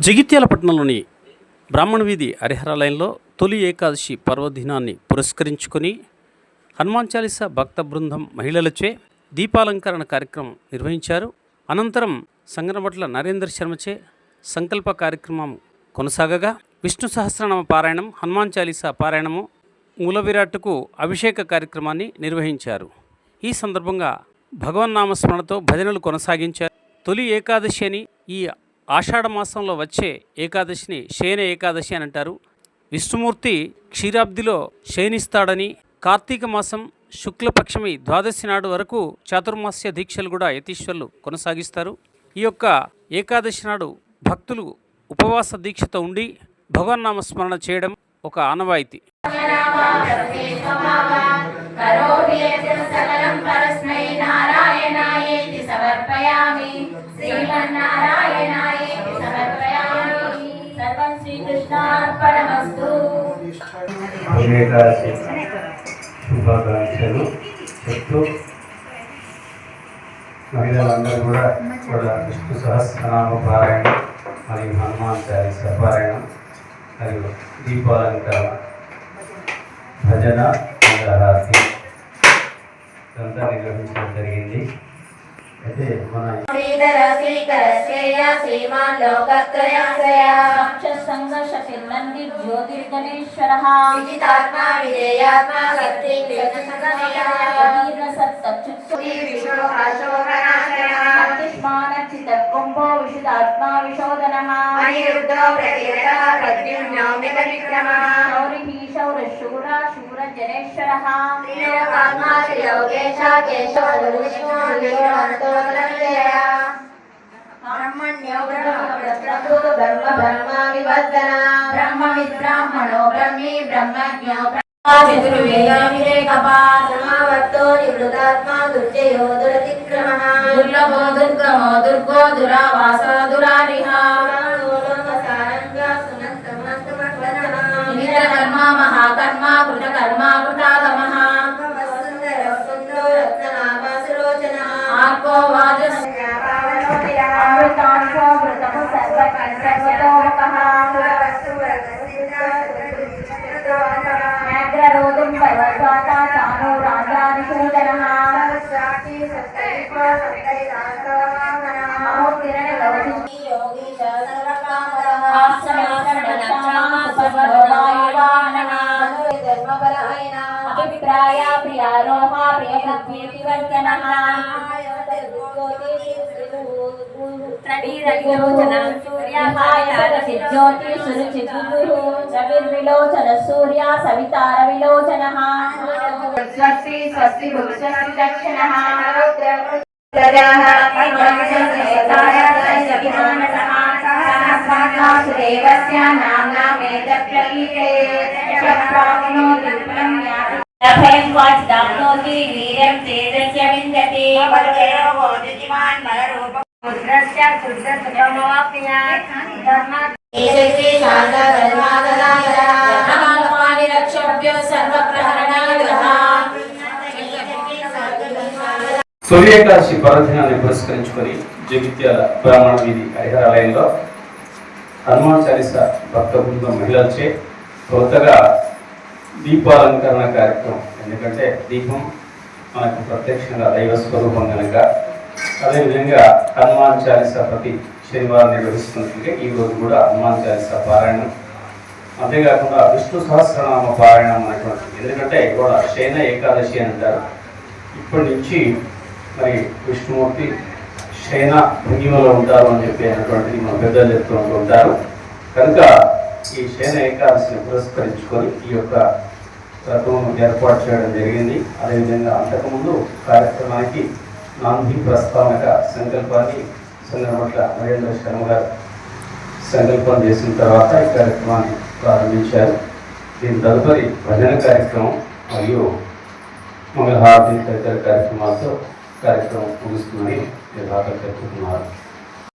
జగిత్యాల పట్టణంలోని బ్రాహ్మణ వీధి హరిహరాలయంలో తొలి ఏకాదశి పర్వదినాన్ని పురస్కరించుకొని హనుమాన్ చాలీస భక్త బృందం మహిళలచే దీపాలంకరణ కార్యక్రమం నిర్వహించారు. అనంతరం సంగనబట్ల నరేంద్ర శర్మచే సంకల్ప కార్యక్రమం కొనసాగగా. విష్ణు సహస్రనామ పారాయణం హనుమాన్ చాలీసా పారాయణము మూల విరాట్కు అభిషేక కార్యక్రమాన్ని నిర్వహించారు. ఈ సందర్భంగా భగవన్నామ నామస్మరణతో భజనలు కొనసాగించారు. తొలి ఏకాదశి అని ఈ ఆషాఢ మాసంలో వచ్చే ఏకాదశిని శయన ఏకాదశి అని అంటారు. విష్ణుమూర్తి క్షీరాబ్దిలో శయనిస్తాడని కార్తీక మాసం శుక్లపక్షమి ద్వాదశి నాడు వరకు చాతుర్మాస్య దీక్షలు కూడా యతీశ్వర్లు కొనసాగిస్తారు. ఈ యొక్క ఏకాదశి నాడు భక్తులు ఉపవాస దీక్షతో ఉండి భగవన్నామ స్మరణ చేయడం ఒక ఆనవాయితీ. కృష్ణార్పణమస్తు వివేకాశి శుభాకాంక్షలు చెప్తూ మహిళలందరూ కూడా కూడా విష్ణు సహస్రనామ పారాయణ మరియు హనుమాన్ చాలీస పారాయణ మరియు దీపాలంకార భజన మంగళహారతి ఇదంతా నిర్వహించడం జరిగింది. అయితే మన श्रीमान् लोकत्रयाश्रयः ज्योतिर्गणेश्वरः विजितात्मा विधेयात्मा सत्येन्द्रसत्तच्युत्सुष्मानचितकुम्भो विशुदात्मा विशोदनः। अनिरुद्धो प्रतिरतः प्रद्युम्नौमितविक्रमः ధర్మ ధర్మాని వర్ధన బ్రహ్మ విబ్రాహ్మణో బ్రహ్మీ బ్రహ్మజ్ఞో చతుర్వేయామిరేకపాసమావర్తో నివృతాత్మా దుర్జయో దురతిక్రమః దుర్లభో దుర్గమో దుర్గో దురావాసో దురారిహ మహాకర్మ కృతకర్మ కృతాద మహోత్తిరణ గౌరీ అభిప్రాయ ప్రియారోహ ప్రియపృథ్వీవర్తనः జ్యోతి సురుచిగురు రవిర్విలోచన సూర్య సవితార విలోచన स्वस्ति स्वस्ति भुक्ष्वस्ति दक्षिणः। वासुदेवस्य नाम्ना वेदप्रगीते शक्नोति विपुलं याति अभयं वाच्दाप्नोति वीर्यं तेजस्य विन्दते वरदेवोदिमान् नररूपं पुत्रस्य शुद्धसुखमवाप्नुयात् धर्मात् एतस्य शान्तधर्माददाय సూర్యకాశి పర్వదినాన్ని పురస్కరించుకొని జగిత్యాల బ్రాహ్మణ వీధి హరిహరాలయంలో హనుమాన్ చాలీస భక్త బృందం మహిళలచే కొత్తగా దీపాలంకరణ కార్యక్రమం. ఎందుకంటే దీపం మనకు ప్రత్యక్షంగా దైవ స్వరూపం కనుక అదేవిధంగా హనుమాన్ చాలీస ప్రతి శనివారం నిర్వహిస్తున్నట్లుగా ఈ రోజు కూడా హనుమాన్ చాలీస పారాయణం. అంతేకాకుండా విష్ణు సహస్రనామ పారాయణం అనేటువంటిది. ఎందుకంటే ఇవాళ శయన ఏకాదశి అంటారు. ఇప్పటి నుంచి మరి విష్ణుమూర్తి శయన భంగిమలో ఉంటారు అని చెప్పి అనేటువంటిది మన పెద్దలు చెప్తూ ఉంటారు. కనుక ఈ శయన ఏకాదశిని పురస్కరించుకొని ఈ యొక్క రథమును ఏర్పాటు చేయడం జరిగింది. అదేవిధంగా అంతకుముందు కార్యక్రమానికి నాంది ప్రస్తావనక సంకల్పాన్ని సందర్భట్ల నరేంద్ర శర్మ గారు సంకల్పం చేసిన తర్వాత ఈ కార్యక్రమాన్ని ప్రారంభించారు. దీని తదుపరి భజన కార్యక్రమం మరియు మంగళహారతి తదితర కార్యక్రమాలతో కార్యక్రమం ముగుస్తుందని నిర్వాహకులు చెప్తున్నారు